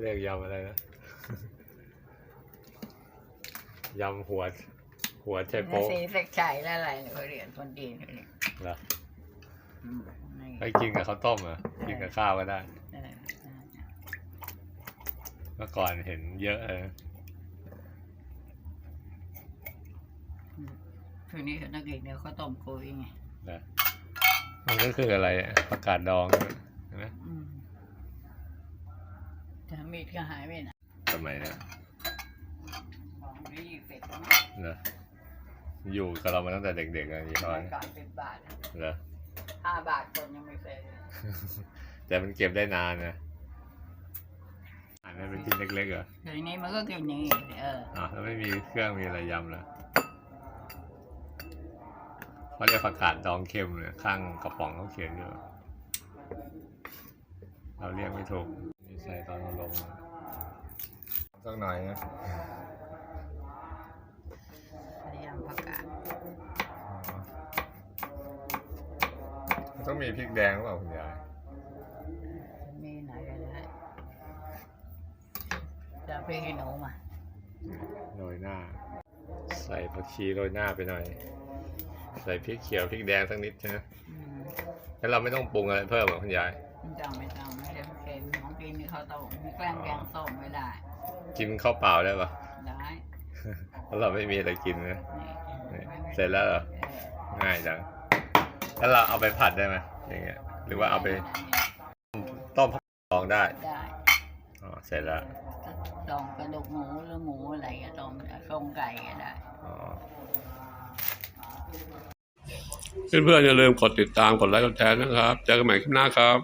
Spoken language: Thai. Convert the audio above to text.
เรียกยำอะไรนะยำหัว หัวใจนาโป๊ะซีสักชัยแล้วอะไรเนี่ยเขาเรียนคนจีนเขาเรียนเหรออืมนี่ไปกินกับข้าวต้มเหรอะกินกับข้าวก็ได้ เออเมื่อก่อนเห็นเยอะเลยนะคืนนี้นักเรียนเนี่ยเขาต้มกุยไงนะมันก็คืออะไรอะประกาศดองใช่ไหม อื มแต่มีดก็หายไปไหนสมัยเนี้ยของนี่เป็ดนะเนอะอยู่กับเรามาตั้งแต่เด็กๆอะยี่ห้อสมัยนี้ก่อนเป็นบาทอะเหรอห้าบาทคนยังไม่เคยเลยแต่มันเก็บได้นานนะอ่านได้เป็นชิ้นเล็กๆเหรอคืนนี้มันก็กินอย่างนี้เอออะแล้วไม่มีเครื่องมีอะไรยำเหรอเขาเรียกผักกาดดองเค็มเลยข้างกระป๋องเขาเขียนอยู่เราเรียกไม่ถูกนี่ ใส่ตอนเราลงนะสักหน่อยนะพยายามประกาศมันต้องมีพริกแดงหรือเปล่าคุณยายมีไหนก็ได้จะเอาไปให้หนูมาโรยหน้า ใส่ผักชีโรยหน้าไปหน่อย ใส่พริกเขียวพริกแดงสักนิดใช่ไหมอืมแล้วเราไม่ต้องปรุงอะไรเพิ่มเหรอคุณยายไม่ต้องไม่ต้องไม่ได้เค็ม ของกินนี่เขาต้มมีแกล้งแกงส้มไม่ได้ กินข้าวเปล่าได้ปะได้เพราะเราไม่มีอะไรกินนะนี่นี่ไม่ไม่เสร็จแล้วเหรอเออง่ายจังแล้วเราเอาไปผัดได้ไหมอย่างเงี้ย หรือว่าเอาไปต้มดองได้ได้อ๋อเสร็จแล้วลองกระดูกหมูหรือหมูอะไรก็ต้มต้มไก่ก็ได้อ๋อเพื่อนๆอย่าลืมกดติดตามกดไลค์กดแชร์นะครับ เจอกันใหม่คลิปหน้าครับ